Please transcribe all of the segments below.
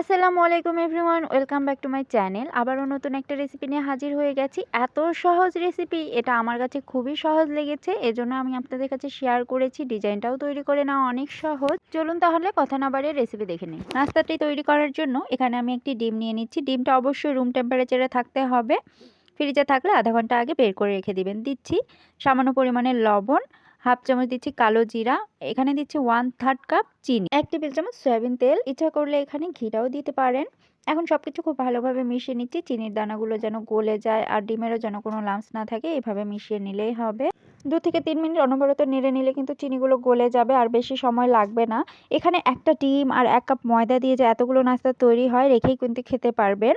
আসসালামু আলাইকুম everyone, welcome back to my channel. আবারও নতুন একটা রেসিপি নিয়ে হাজির হয়ে গেছি। এত সহজ রেসিপি, এটা আমার কাছে খুবই সহজ লেগেছে, এজন্য আমি আপনাদের কাছে শেয়ার করেছি, ডিজাইনটাও তৈরি করে নেওয়া অনেক সহজ। চলুন তাহলে কথা না বাড়িয়ে রেসিপি দেখে নিই। নাস্তাটি তৈরি করার জন্য এখানে আমি একটি ডিম নিয়ে নিচ্ছি। ডিমটা অবশ্যই রুম টেম্পারেচারে থাকতে হবে। ফ্রিজে থাকলে আধা ঘণ্টা আগে বের করে রেখে দিবেন। দিচ্ছি সামান্য পরিমাণে লবণ হাফ চামচ দিচ্ছি কালো জিরা, এখানে দিচ্ছি ওয়ান থার্ড কাপ চিনি, এক টেবিল চামচ সয়াবিন তেল। ইচ্ছা করলে এখানে ঘিটাও দিতে পারেন। এখন সব কিছু খুব ভালোভাবে মিশিয়ে নিচ্ছি। চিনির দানাগুলো যেন গলে যায় আর ডিমেরও যেন কোনো লামস না থাকে, এইভাবে মিশিয়ে নিলেই হবে। দু থেকে তিন মিনিট অনবরত নেড়ে নিলে কিন্তু চিনিগুলো গলে যাবে আর বেশি সময় লাগবে না। এখানে একটা ডিম আর এক কাপ ময়দা দিয়ে যে এতগুলো নাস্তা তৈরি হয়, রেখেই কিন্তু খেতে পারবেন।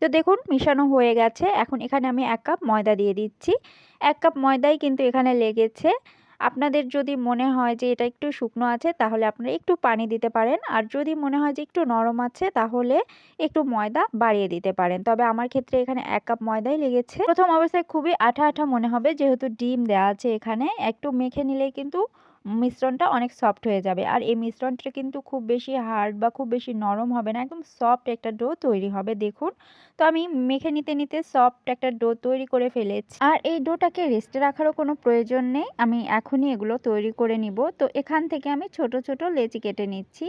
তো দেখুন, মিশানো হয়ে গেছে। এখন এখানে আমি এক কাপ ময়দা দিয়ে দিচ্ছি। এক কাপ ময়দাই কিন্তু এখানে লেগেছে। আপনাদের যদি মনে হয় যে এটা একটু শুকনো আছে, তাহলে আপনারা একটু পানি দিতে পারেন। আর যদি মনে হয় যে একটু নরম আছে, তাহলে একটু ময়দা বাড়িয়ে দিতে পারেন। তবে আমার ক্ষেত্রে এখানে এক কাপ ময়দাই লেগেছে। প্রথম অবস্থায় খুবই আঠা আঠা মনে হবে, যেহেতু ডিম দেওয়া আছে এখানে। একটু মেখে নিলে কিন্তু মিশ্রণটা অনেক সফট হয়ে যাবে। আর এই মিশ্রণটা কিন্তু খুব বেশি হার্ড বা খুব বেশি নরম হবে না, একদম সফট একটা ডো তৈরি হবে, দেখুন। তো আমি মেখে নিতে নিতে সফট একটা ডো তৈরি করে ফেলেছি। আর এই ডোটাকে রেস্টে রাখারও কোনো প্রয়োজন নেই, আমি এখনই এগুলো তৈরি করে নিব। তো এখান থেকে আমি ছোট ছোট লেচি কেটে নিচ্ছি,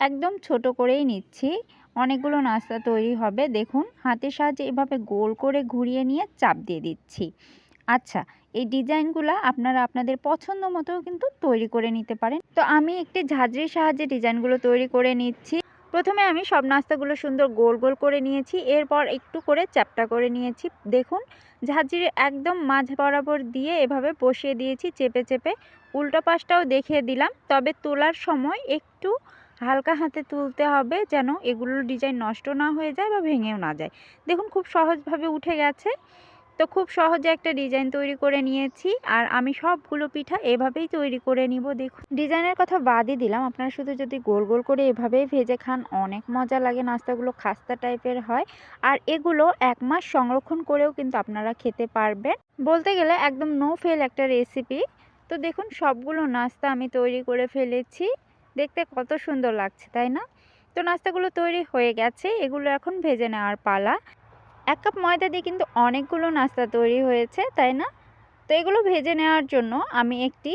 একদম ছোট করেই নিচ্ছি। অনেকগুলো নাস্তা তৈরি হবে, দেখুন। হাতের সাহায্যে এভাবে গোল করে ঘুরিয়ে নিয়ে চাপ দিয়ে দিচ্ছি। আচ্ছা এই ডিজাইনগুলো আপনারা আপনাদের পছন্দ মতো কিন্তু তৈরি করে নিতে পারেন। তো আমি একটি ঝাঁঝরির সাহায্যে ডিজাইনগুলো তৈরি করে নিচ্ছি। প্রথমে আমি সব নাস্তাগুলো সুন্দর গোল গোল করে নিয়েছি। এরপর একটু করে চ্যাপটা করে নিয়েছি। দেখুন, ঝাঁঝরির একদম মাঝ বরাবর দিয়ে এভাবে বসিয়ে দিয়েছি চেপে চেপে। উল্টো পাশটাও দেখিয়ে দিলাম। তবে তোলার সময় একটু হালকা হাতে তুলতে হবে যেন এগুলোর ডিজাইন নষ্ট না হয়ে যায় বা ভেঙেও না যায়। দেখুন, খুব সহজভাবে উঠে গেছে। তো খুব সহজে একটা ডিজাইন তৈরি করে নিয়েছি আর আমি সবগুলো পিঠা এভাবেই তৈরি করে নিব, দেখুন। ডিজাইনের কথা বাদই দিলাম, আপনারা শুধু যদি গোল গোল করে এভাবেই ভেজে খান, অনেক মজা লাগে, নাস্তাগুলো খাস্তা টাইপের হয়। আর এগুলো এক মাস সংরক্ষণ করেও কিন্তু আপনারা খেতে পারবেন। বলতে গেলে একদম নো ফেল একটা রেসিপি তো দেখুন, সবগুলো নাস্তা আমি তৈরি করে ফেলেছি। দেখতে কত সুন্দর লাগছে, তাই না? তো নাস্তাগুলো তৈরি হয়ে গেছে, এগুলো এখন ভেজে নেওয়ার পালা। এক কাপ ময়দা দিয়ে কিন্তু অনেকগুলো নাস্তা তৈরি হয়েছে, তাই না? তো এগুলো ভেজে নেওয়ার জন্য আমি একটি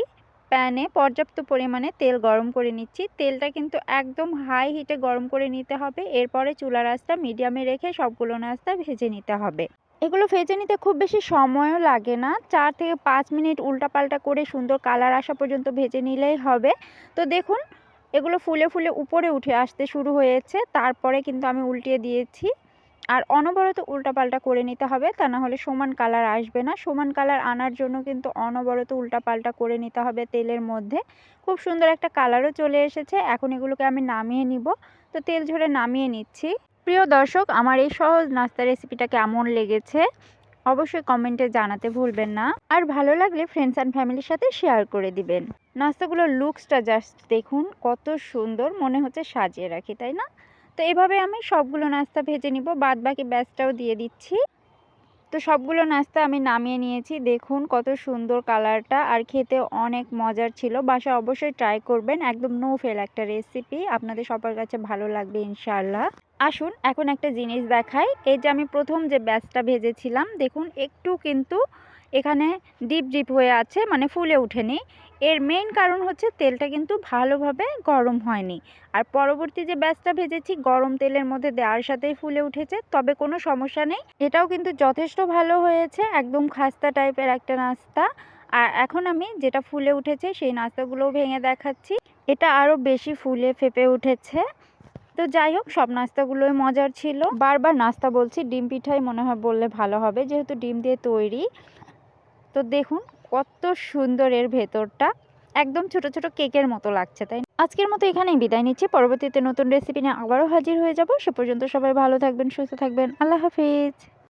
প্যানে পর্যাপ্ত পরিমাণে তেল গরম করে নিচ্ছি। তেলটা কিন্তু একদম হাই হিটে গরম করে নিতে হবে। এরপরে চুলার আঁচটা মিডিয়ামে রেখে সবগুলো নাস্তা ভেজে নিতে হবে। এগুলো ভেজে নিতে খুব বেশি সময়ও লাগে না। চার থেকে পাঁচ মিনিট উল্টাপাল্টা করে সুন্দর কালার আসা পর্যন্ত ভেজে নিলেই হবে। তো দেখুন, এগুলো ফুলে ফুলে উপরে উঠে আসতে শুরু হয়েছে। তারপরে কিন্তু আমি উল্টিয়ে দিয়েছি। আর অনবরত উল্টাপাল্টা করে নিতে হবে, তা না হলে সমান কালার আসবে না। সমান কালার আনার জন্য কিন্তু অনবরত উল্টাপাল্টা করে নিতে হবে তেলের মধ্যে। খুব সুন্দর একটা কালারও চলে এসেছে। এখন এগুলোকে আমি নামিয়ে নিব। তো তেল ঝরে নামিয়ে নিচ্ছি। প্রিয় দর্শক, আমার এই সহজ নাস্তা রেসিপিটা কেমন লেগেছে? অবশ্যই কমেন্টে জানাতে ভুলবেন না। আর ভালো লাগলে ফ্রেন্ডস অ্যান্ড ফ্যামিলির সাথে শেয়ার করে দিবেন। নাস্তাগুলোর লুকসটা জাস্ট দেখুন, কত সুন্দর। মনে হচ্ছে সাজিয়ে রাখি, তাই না? তো এভাবে আমি সবগুলো নাস্তা ভেজে নিব বাদ বাকি ব্যাসটাও দিয়ে দিচ্ছি। তো সবগুলো নাস্তা আমি নামিয়ে নিয়েছি। দেখুন কত সুন্দর কালারটা আর খেতে অনেক মজার ছিল। বাসা অবশ্যই ট্রাই করবেন, একদম নো ফেল একটা রেসিপি। আপনাদের সবার কাছে ভালো লাগবে ইনশাল্লাহ আসুন এখন একটা জিনিস দেখাই। এই যে আমি প্রথম যে ব্যাচটা ভেজেছিলাম, দেখুন একটু কিন্তু এখানে ডিপ ডিপ হয়ে আছে মানে ফুলে ওঠেনি। এর মেইন কারণ হচ্ছে তেলটা কিন্তু ভালোভাবে গরম হয়নি। আর পরবর্তী যে ব্যাচটা ভেজেছি, গরম তেলের মধ্যে দেওয়ার সাথেই ফুলে উঠেছে, তবে কোনো সমস্যা নেই। এটাও কিন্তু যথেষ্ট ভালো হয়েছে, একদম খাস্তা টাইপের একটা নাস্তা। আর এখন আমি যেটা ফুলে উঠেছে, সেই নাস্তাগুলোও ভেঙে দেখাচ্ছি। এটা আরও বেশি ফুলে ফেপে উঠেছে। তো যাই হোক, সব নাস্তাগুলোই মজার ছিল। বারবার নাস্তা বলছি, ডিম পিঠাই মনে হয় বললে ভালো হবে, যেহেতু ডিম দিয়ে তৈরি। তো দেখুন কত সুন্দর এর ভেতরটা। একদম ছোট ছোট কেকের মতো লাগছে, তাই আজকের মতো এখানেই বিদায় নিচ্ছি। পরবর্তীতে নতুন রেসিপি নিয়ে আবারও হাজির হয়ে যাব। সে পর্যন্ত সবাই ভালো থাকবেন, সুস্থ থাকবেন। আল্লাহ হাফিজ।